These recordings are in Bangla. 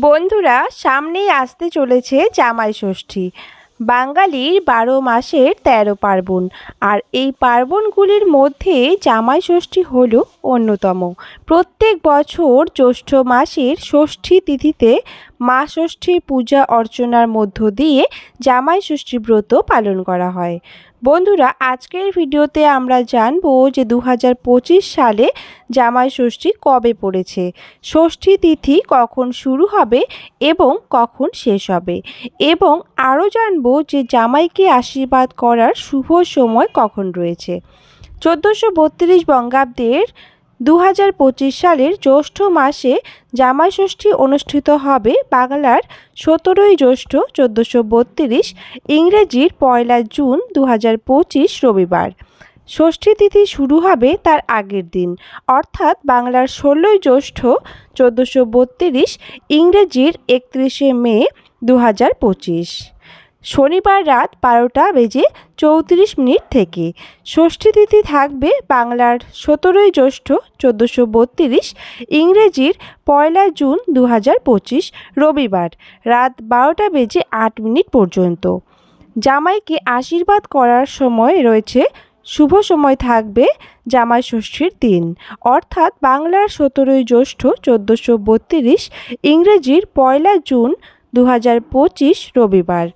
বন্ধুরা, সামনেই আসতে চলেছে জামাই ষষ্ঠী। বাঙালির বারো মাসের তেরো পার্বণ। আর এই পার্বণগুলির মধ্যে জামাই ষষ্ঠী হল অন্যতম। প্রত্যেক বছর জ্যৈষ্ঠ মাসের ষষ্ঠী তিথিতে মা ষষ্ঠীর পূজা অর্চনার মধ্য দিয়ে জামাই ষষ্ঠী ব্রত পালন করা হয়। বন্ধুরা, আজকের ভিডিওতে আমরা জানব যে দু হাজার পঁচিশ সালে জামাই ষষ্ঠী কবে পড়েছে। ষষ্ঠী তিথি কখন শুরু হবে এবং কখন শেষ হবে এবং আরও জানব যে জামাইকে আশীর্বাদ করার শুভ সময় কখন রয়েছে। চোদ্দোশো বত্রিশ বঙ্গাব্দের দু হাজার পঁচিশ সালের জ্যৈষ্ঠ মাসে জামাই ষষ্ঠী অনুষ্ঠিত হবে বাংলার সতেরোই জ্যৈষ্ঠ চোদ্দোশো বত্রিশ ইংরেজির পয়লা জুন দু হাজার পঁচিশ রবিবার। ষষ্ঠী তিথি শুরু হবে তার আগের দিন, অর্থাৎ বাংলার ষোলোই জ্যৈষ্ঠ চোদ্দোশো বত্রিশ ইংরেজির একত্রিশে মে দু হাজার পঁচিশ। শনিবার রাত বারোটা বেজে চৌত্রিশ মিনিট থেকে। ষষ্ঠী তিথি থাকবে বাংলার সতেরোই জ্যৈষ্ঠ চোদ্দোশো বত্রিশ, ইংরেজির পয়লা জুন দু পঁচিশ, রবিবার রাত বারোটা বেজে আট মিনিট পর্যন্ত। জামাইকে আশীর্বাদ করার সময় রয়েছে, শুভ সময় থাকবে জামাই ষষ্ঠীর দিন। অর্থাৎ বাংলার সতেরোই জ্যৈষ্ঠ চোদ্দোশো বত্রিশ, ইংরেজির পয়লা জুন দু হাজার পঁচিশ, রবিবার।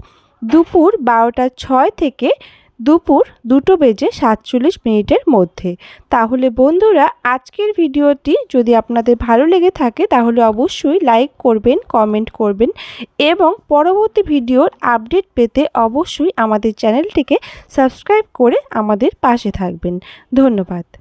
দুপুর বারোটা ছয় থেকে দুপুর দুটো বেজে সাতচল্লিশ মিনিটের মধ্যে। তাহলে বন্ধুরা, আজকের ভিডিওটি যদি আপনাদের ভালো লেগে থাকে, তাহলে অবশ্যই লাইক করবেন, কমেন্ট করবেন এবং পরবর্তী ভিডিওর আপডেট পেতে অবশ্যই আমাদের চ্যানেলটিকে সাবস্ক্রাইব করে আমাদের পাশে থাকবেন। ধন্যবাদ।